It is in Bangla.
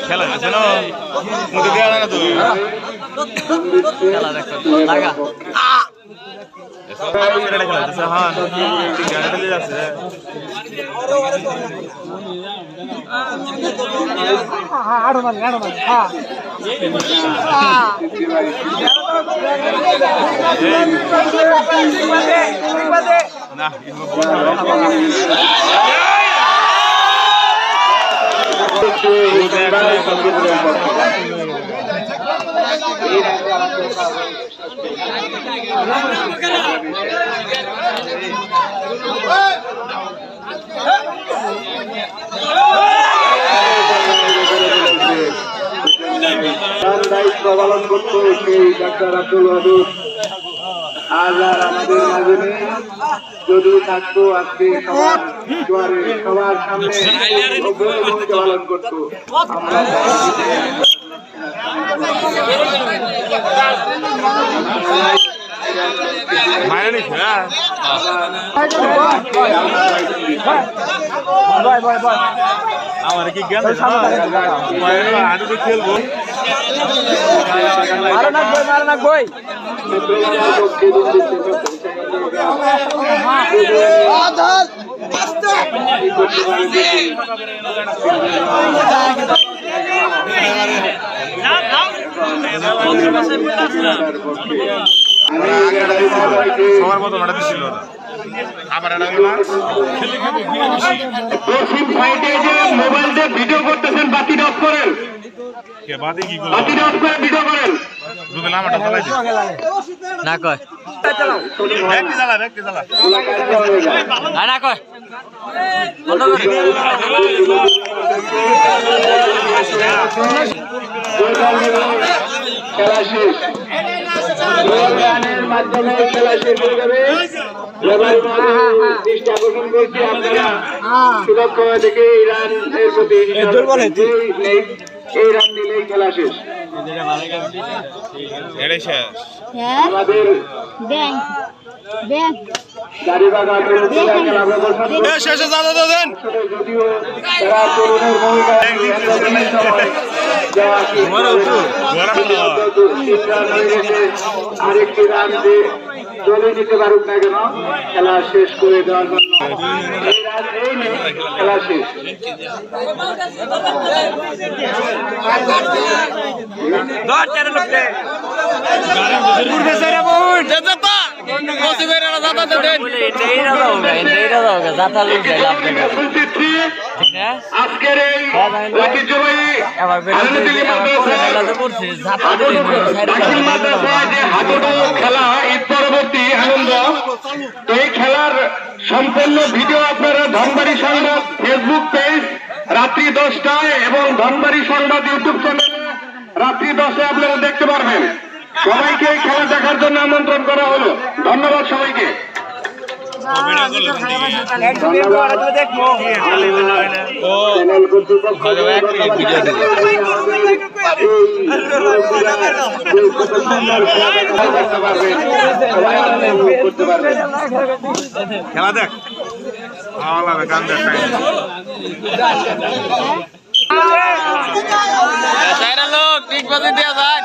খেলা আছে না মুখে দেওয়া না তো লাগা খেলা আছে হ্যাঁ খেলে যাচ্ছে না তার দায়িত্ব পালন করতো সেই ডাক্তার আব্দুল ওয়াদুদ আজ আর আমাদের মাঝে নেই। যদি থাকতো আজকে সবার দুয়ারে সবার সামনে পালন করতো। আমরা মায়ের খেলা আমার কি জ্ঞান খেলব মারো না কই মারো না কই সবার মতো মারা দিছিল আমার যে ভিডিও করতেছেন বাতিটা অফ করেন। কে বাদে কি করেন। দুটো লামাটা চালাই না কয়। ব্যাগটি জ্বালা ব্যাগটি জ্বালা। না না কয়। বন্ধ করে। খেলা শেষ। মাধ্যমে খেলা শেষ হয়ে যাবে। আপনারা। প্রতি এই রান দিলেই খেলা শেষ। হ্যাঁ? আমাদের শেষে দাদা যদিও তারা তরুণের ভূমিকা আরেকটি রান দিয়ে চলে যেতে পারুক না কেন খেলা শেষ করে দেওয়ার জন্য খেলা ঈদ পরবর্তী তো এই খেলার সম্পূর্ণ ভিডিও আপনারা ধনবাড়ি সংবাদ ফেসবুক পেজ রাত্রি দশটায় এবং ধনবাড়ি সংবাদ ইউটিউব চ্যানেলে রাত্রি দশটায় আপনারা দেখতে পারবেন। সবাইকে এই খেলা দেখার জন্য আমন্ত্রণ করা হলো। ধন্যবাদ সবাইকে। করতে পারবেন খেলা দেখ। ভালো গান দেখ লোক ঠিক বাজে দিয়া যান।